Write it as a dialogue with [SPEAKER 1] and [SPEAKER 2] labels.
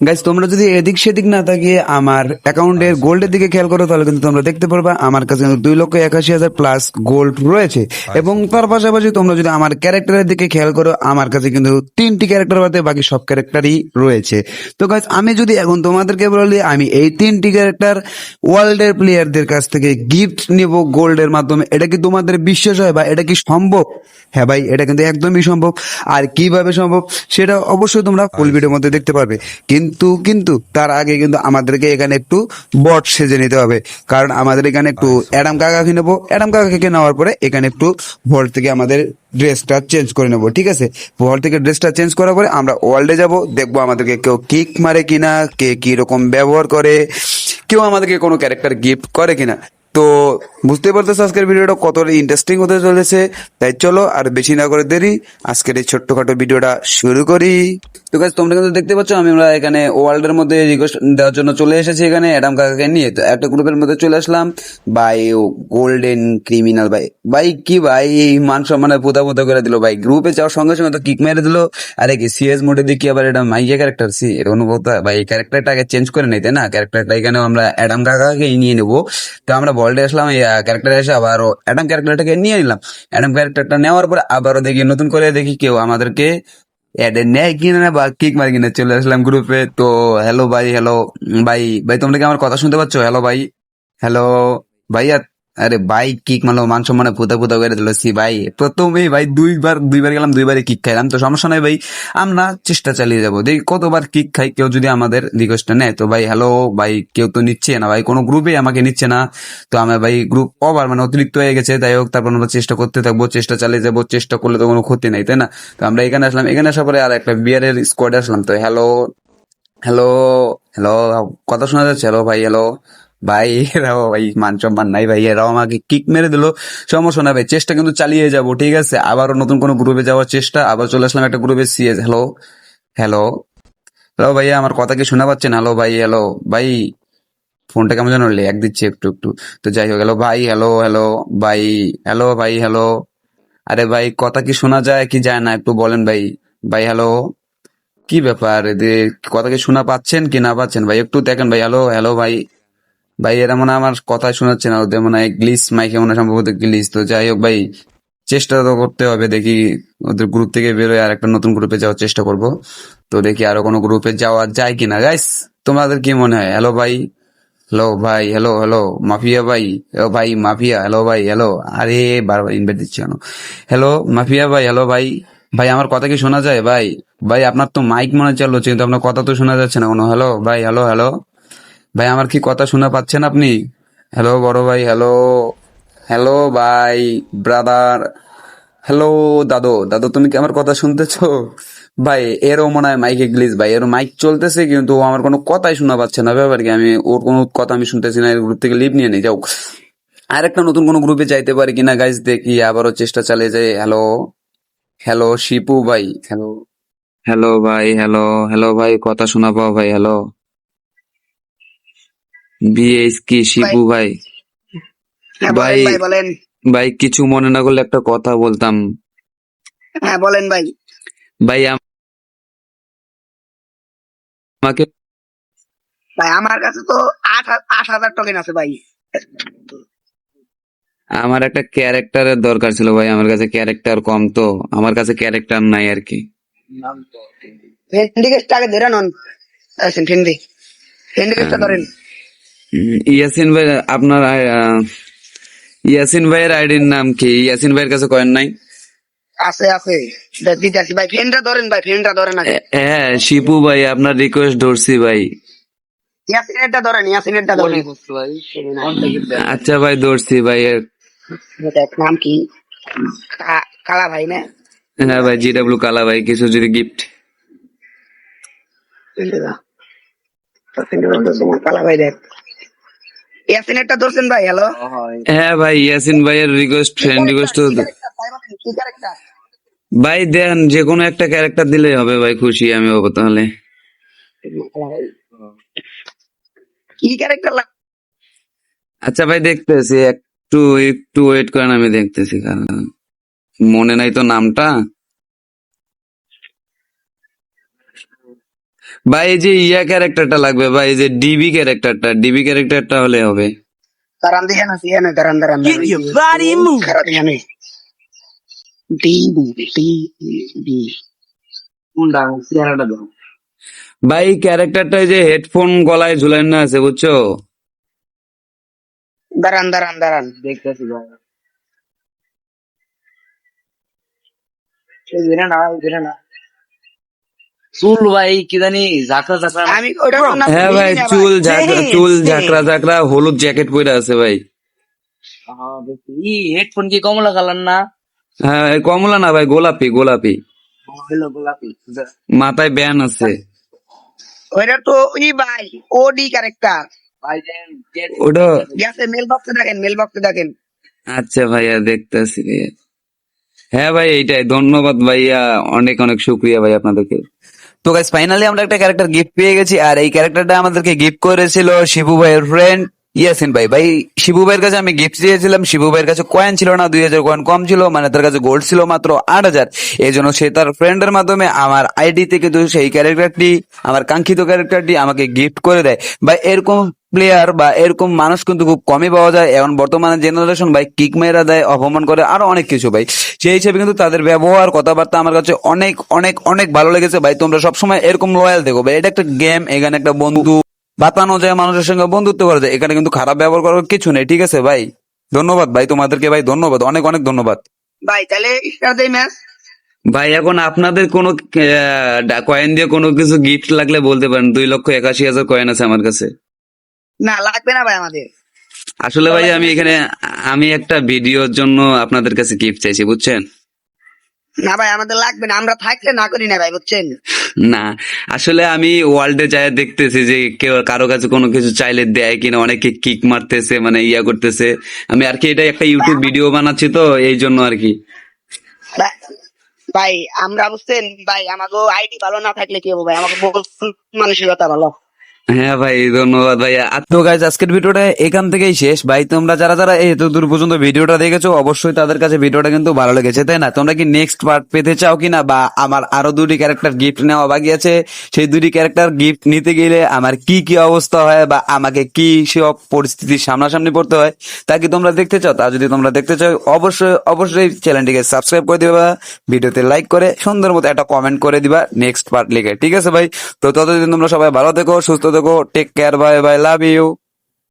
[SPEAKER 1] Guys তোমরা যদি এদিক সেদিক না তাকিয়ে আমার অ্যাকাউন্টের গোল্ডের দিকে খেয়াল করো তাহলে কিন্তু তোমরা দেখতে পারবা আমার কাছে কিন্তু দুই লক্ষ একাশি হাজার প্লাস গোল্ড রয়েছে। এবং তার পাশাপাশি তোমরা যদি আমার ক্যারেক্টারের দিকে খেয়াল করো আমার কাছে কিন্তু তিনটি ক্যারেক্টার বাদে বাকি সব ক্যারেক্টারই রয়েছে। তো গাইজ আমি যদি এখন তোমাদেরকে বলি আমি এই তিনটি ক্যারেক্টার ওয়ার্ল্ডের প্লেয়ারদের কাছ থেকে গিফট নিব গোল্ডের মাধ্যমে। এটা কি তোমাদের বিশ্বাস হয় বা এটা কি সম্ভব? হ্যাঁ ভাই এটা কিন্তু একদমই সম্ভব। আর কীভাবে সম্ভব সেটা অবশ্যই তোমরা ফুল ভিডিওর মধ্যে দেখতে পারবে। কিন্তু কিন্তু কিন্তু তার আগে কিন্তু আমাদেরকে এখানে একটু বট সেজে নিতে হবে। কারণ আমাদের এখানে একটু অ্যাডাম কাকাকে নেব। অ্যাডাম কাকাকে নেওয়ার পরে এখানে একটু ভল্ট থেকে আমাদের ড্রেসটা চেঞ্জ করে নেব ঠিক আছে? ভল্ট থেকে ড্রেসটা চেঞ্জ করার পরে আমরা ওয়ার্ল্ডে যাব দেখব আমাদেরকে কেউ কিক মারে কিনা কে কি রকম ব্যবহার করে কেউ আমাদেরকে কোনো ক্যারেক্টার গিফট করে কিনা। তো বুঝতে পারতেছো আজকের ভিডিওটা কতটা ইন্টারেস্টিং হতে চলেছে। তাই চলো আর বেশি না করে দেরি, আজকের এই ছোট্টখাটো ভিডিওটা শুরু করি। তো গাছ তোমরা কিন্তু দেখতে পাচ্ছ, আমি আমরা এখানে ওয়ার্ল্ডের মধ্যে রিকোয়েস্ট দেওয়ার জন্য চলে এসেছি এখানে অ্যাডাম কাকাকে নিয়ে। তো একটা গ্রুপের মধ্যে চলে আসলাম। বাই গোল্ডেন ক্রিমিনাল ভাই। ভাই, কি ভাই, এই মান সম্মানে পোতা পোতা করে দিল। ভাই গ্রুপে যাওয়ার সঙ্গে সঙ্গে তো কিক মেরে দিল। আরে কি সিএস মোডে দেখি আবার এটা মাইয়া ক্যারেক্টার সি এর হয়। ভাই এই ক্যারেক্টারটা আগে চেঞ্জ করে নিতে না? ক্যারেক্টারটা এখানে আমরা অ্যাডাম কাকাকে নিয়ে নেব। তো আমরা বল্ডে আসলাম ক্যারেক্টারে এসে আবার অ্যাডাম ক্যারেক্টারটাকে নিয়ে নিলাম। অ্যাডাম ক্যারেক্টারটা নেওয়ার পরে আবারও দেখি, নতুন করে দেখি কেউ আমাদেরকে অ্যাডে নেয় কিনা না বা কিক মার কিনা। চলে আসলাম গ্রুপে তো হ্যালো ভাই হ্যালো ভাই ভাই তোমরা কি আমার কথা শুনতে পাচ্ছ? হ্যালো ভাই হ্যালো ভাইয়া আরে ভাই কিক মারলো, মান সম্মানে পুতা পুতা করে দিল, সি ভাই। প্রথমেই ভাই দুইবার দুইবার গেলাম, দুইবারই কিক খাইলাম। তো সমস্যা নাই ভাই, আমরা চেষ্টা চালিয়ে যাব। দেখি কতবার কিক খাই, কেউ যদি আমাদের রিকোয়েস্টটা নেয়। তো ভাই হ্যালো ভাই, কেউ তো নিচ্ছে না ভাই, কোনো গ্রুপে আমাকে নিচ্ছে না। তো আমার ভাই গ্রুপ ওভার মানে অতিরিক্ত হয়ে গেছে। তাই হোক, তারপর আমরা চেষ্টা করতে থাকব, চেষ্টা চালিয়ে যাব, চেষ্টা করলে তো কোনো ক্ষতি নাই, তাই না? তো আমরা এখানে আসলাম। এখানে আসার পরে আর একটা বিয়ারের স্কোয়াডে আসলাম। তো হ্যালো হ্যালো হ্যালো কথা শোনা যাচ্ছে? হ্যালো ভাই হ্যালো ভাই, এরাও ভাই মান সম্মান নাই ভাই, এরাও আমাকে কিক মেরে দিল। সমস্যা না ভাই, চেষ্টা কিন্তু চালিয়ে যাব, ঠিক আছে? আবারও নতুন কোনো গ্রুপে যাওয়ার চেষ্টা, আবার চলে আসলাম একটা গ্রুপে সিএস হ্যালো হ্যালো হ্যালো ভাইয়া, আমার কথা কি শোনা পাচ্ছেন? হ্যালো ভাই হ্যালো ভাই ফোনটা কেমন যেন ল্যাগ দিচ্ছে একটু একটু। তো যাই হোক হ্যালো ভাই হ্যালো হ্যালো ভাই হ্যালো ভাই হ্যালো আরে ভাই, কথা কি শোনা যায় কি যায় না, একটু বলেন ভাই। ভাই হ্যালো কি ব্যাপার এদের? কথা কি শোনা পাচ্ছেন কি না পাচ্ছেন? ভাই, একটু দেখেন ভাই হ্যালো হ্যালো ভাই। ভাই, এরা মনে আমার কথা শোনাচ্ছে না। ওদের মনে হয় গ্লিস মাইকে মনে সম্ভবত গ্লিস তো যাই হোক ভাই, চেষ্টা তো করতে হবে। দেখি ওদের গ্রুপ থেকে বেরোয় আর একটা নতুন গ্রুপে যাওয়ার চেষ্টা করব। তো দেখি আরও কোনো গ্রুপে যাওয়া যায় কিনা। গাইস তোমাদের কি মনে হয়? হ্যালো ভাই। হ্যালো ভাই হ্যালো হ্যালো মাফিয়া ভাই হ্যালো ভাই মাফিয়া হ্যালো ভাই হ্যালো আরে, বারবার ইনভাইট দিচ্ছি কেন? হ্যালো মাফিয়া ভাই হ্যালো ভাই। ভাই, আমার কথা কি শোনা যায়? ভাই ভাই, আপনার তো মাইক মনে চালু কিন্তু আপনার কথা তো শোনা যাচ্ছে না কোনো। হ্যালো ভাই হ্যালো হ্যালো ভাই, আমার কি কথা শোনা পাচ্ছেন আপনি? হ্যালো বড় ভাই হ্যালো হ্যালো ভাই ব্রাদার হ্যালো দাদু দাদু, তুমি কি আমার কথা শুনতেছো? ভাই, এরও মনে হয় মাইকে গ্লিজ ভাই এর মাইক চলতেছে, কিন্তু আমার কোনো কথাই শোনা পাচ্ছে না, ব্যাপার কি? আমি, ওর কোনো কথা আমি শুনতেছি না গ্রুপ থেকে লিভ নিয়ে নিই, যাও। আরেকটা নতুন কোনো গ্রুপে যাইতে পারি কিনা গাইজ দেখি, আবারও চেষ্টা চালিয়ে যাই হ্যালো হ্যালো শিপু ভাই হ্যালো হ্যালো ভাই হ্যালো হ্যালো ভাই, কথা শোনা পাও, ভাই হ্যালো বিএস কি ভাই।
[SPEAKER 2] হ্যাঁ
[SPEAKER 1] ভাই-
[SPEAKER 2] বলেন। ভাই
[SPEAKER 1] কিছু মনে না করলে একটা কথা বলতাম।
[SPEAKER 2] হ্যাঁ বলেন ভাই।
[SPEAKER 1] ভাই আমাকে
[SPEAKER 2] ভাই আমার কাছে তো আট আট হাজার টোকেন আছে ভাই।
[SPEAKER 1] আমার একটা ক্যারেক্টারের দরকার ছিল ভাই আমার কাছে ক্যারেক্টার কম তো। আমার কাছে ক্যারেক্টার নাই আর কি।
[SPEAKER 2] ফেন্ডি আগে ধরে নন। ফেন্ডি ফেন্ডি ধরেন।
[SPEAKER 1] ইয়াসিন ভাই আপনার ইয়াসিন ভাইয়ের আইডির নাম কি? ইয়াসিন ভাইয়ের কাছে কয়েন নাই?
[SPEAKER 2] আছে আছে। দিতে ভাই ফেনটা ধরেন ভাই ফেনটা ধরেন
[SPEAKER 1] হ্যাঁ শিপু ভাই আপনার রিকোয়েস্ট ধরছি ভাই।
[SPEAKER 2] ইয়াসিনেরটা ধরেন ইয়াসিনেরটা ধরেন।
[SPEAKER 1] আচ্ছা ভাই ধরছি ভাই।
[SPEAKER 2] নাম কি? কালা ভাই না?
[SPEAKER 1] হ্যাঁ ভাই জি ডাব্লিউ কালা ভাই কিছু যদি গিফট
[SPEAKER 2] কালা ভাই দেখ। ইয়াসিনেরটা ধরছেন ভাই হ্যালো
[SPEAKER 1] হ্যাঁ। ভাই ইয়াসিন ভাইয়ের রিকোয়েস্ট ফ্রেন্ড রিকোয়েস্ট ভাই দেন যে কোনো একটা ক্যারেক্টার দিলেই হবে ভাই খুশি আমি হব তাহলে।
[SPEAKER 2] কি ক্যারেক্টার
[SPEAKER 1] আচ্ছা ভাই দেখতেছি একটু একটু ওয়েট করেন আমি দেখতেছি কারণ মনে নাই তো নামটা। ভাই এই যে ইয়া ক্যারেক্টারটা লাগবে ভাই এই যে ডিবি ক্যারেক্টারটা ডিবি ক্যারেক্টারটা হলে হবে।
[SPEAKER 2] দাঁড়ান দিয়ে না দিয়ে দাঁড়ান দাঁড়ান
[SPEAKER 3] Get your body moving.
[SPEAKER 2] খারাপ দিয়ে না ডি ডি ডি কোনটা? চেহারাটা দাও।
[SPEAKER 1] ভাই ক্যারেক্টারটা যে হেডফোন গলায় ঝুলানো না আছে বুঝছ?
[SPEAKER 2] দাঁড়ান দাঁড়ান দাঁড়ান। দেখতেছি ভাই এই দিনে না এই না
[SPEAKER 3] চুল ভাই কি জানি ঝাঁকড়া ঝাঁকড়া
[SPEAKER 2] আমি ওটা
[SPEAKER 1] হ্যাঁ ভাই চুল ঝাঁকড়া চুল. ঝাঁকড়া ঝাঁকড়া হলুদ জ্যাকেট পরে আছে ভাই।
[SPEAKER 3] ই হেডফোন কি কমলা কালার না?
[SPEAKER 1] হ্যাঁ কমলা না ভাই গোলাপি গোলাপি।
[SPEAKER 2] গোলাপি
[SPEAKER 1] মাথায় ব্যান আছে।
[SPEAKER 2] ওইটা তো ই ভাই ওডি ক্যারেক্টার
[SPEAKER 3] ভাই দেন, get-
[SPEAKER 1] ওটা
[SPEAKER 2] গেছে মেল বক্সে দেখেন মেল বক্সে দেখেন।
[SPEAKER 1] আচ্ছা ভাইয়া দেখতেছি হ্যাঁ ভাই এইটাই। ধন্যবাদ ভাইয়া অনেক অনেক শুক্রিয়া ভাই আপনাদেরকে। তো গাইস ফাইনালি আমরা একটা ক্যারেক্টার গিফট পেয়ে গেছি, আর এই ক্যারেক্টারটা আমাদেরকে গিফট করেছিল শিবু ভাইয়ের ফ্রেন্ড ইয়াসিন ভাই। ভাই, শিবু ভাইয়ের কাছে আমি গিফট দিয়েছিলাম শিবু ভাইয়ের কাছে কয়েন ছিল না, দুই হাজার কয়েন কম ছিল মানে তার কাছে গোল্ড ছিল মাত্র আট হাজার। এই জন্য সে তার ফ্রেন্ডের মাধ্যমে আমার আইডি থেকে কিন্তু সেই ক্যারেক্টারটি আমার কাঙ্ক্ষিত ক্যারেক্টারটি আমাকে গিফট করে দেয়। ভাই, এরকম প্লেয়ার বা এরকম মানুষ কিন্তু খুব কমই পাওয়া যায়। এখন বর্তমানে জেনারেশন ভাই কিক মেরা দেয় অপমান করে আরও অনেক কিছু ভাই। সেই হিসেবে কিন্তু তাদের ব্যবহার কথাবার্তা আমার কাছে অনেক অনেক অনেক ভালো লেগেছে ভাই। তোমরা সবসময় এরকম লয়াল দেখো ভাই। এটা একটা গেম এখানে একটা বন্ধু বাতানো যায় মানুষের সঙ্গে বন্ধুত্ব করা যায়। এখানে কিন্তু খারাপ ব্যবহার করার কিছু নেই ঠিক আছে ভাই? ধন্যবাদ ভাই তোমাদেরকে ভাই ধন্যবাদ অনেক অনেক ধন্যবাদ।
[SPEAKER 2] ভাই তাহলে স্টার দেই ম্যাচ
[SPEAKER 1] ভাই এখন আপনাদের কোনো কয়েন দিয়ে কোনো কিছু গিফট লাগলে বলতে পারেন। দুই লক্ষ একাশি হাজার কয়েন আছে আমার কাছে।
[SPEAKER 2] না লাগবে না ভাই আমাদের।
[SPEAKER 1] আসলে ভাই আমি এখানে আমি একটা ভিডিওর জন্য আপনাদের কাছে গিফট চাইছি বুঝছেন?
[SPEAKER 2] না ভাই আমাদের লাগবে না আমরা থাকলে না করি না ভাই বুঝছেন?
[SPEAKER 1] না আসলে আমি ওয়ার্ল্ডে যায় দেখতেছি যে কেউ কারও কাছে কোনো কিছু চাইলে দেয় কিনা অনেকে কিক মারতেছে মানে ইয়া করতেছে। আমি আর কি এটা একটা ইউটিউব ভিডিও বানাচ্ছি তো এই জন্য আর কি।
[SPEAKER 2] ভাই- আমরা বুঝছেন ভাই আমাকে আইডি ভালো না থাকলে কি হবে ভাই? আমাকে বল মানসিকতা ভালো।
[SPEAKER 1] হ্যাঁ ভাই, ধন্যবাদ আর তো গাইজ আজকের ভিডিওটা এখান থেকেই শেষ। ভাই, তোমরা যারা যারা এত দূর পর্যন্ত ভিডিওটা দেখেছ, অবশ্যই তাদের কাছে ভিডিওটা কিন্তু ভালো লেগেছে, তাই না? তোমরা কি নেক্সট পার্ট পেতে চাও কিনা? বা আমার আরও দুটি ক্যারেক্টার গিফট নেওয়া বাকি আছে? সেই দুটি ক্যারেক্টার গিফট নিতে গেলে আমার কি কি অবস্থা হয় বা আমাকে কি সব পরিস্থিতির সামনাসামনি পড়তে হয়, তা কি তোমরা দেখতে চাও? তা যদি তোমরা দেখতে চাও, অবশ্যই অবশ্যই চ্যানেলটিকে সাবস্ক্রাইব করে দিবা, ভিডিওতে লাইক করে সুন্দর মতো একটা কমেন্ট করে দিবা নেক্সট পার্ট লিখে। ঠিক আছে ভাই? তো ততদিন তোমরা সবাই ভালো থেকো, সুস্থ থেকো take care bye bye love you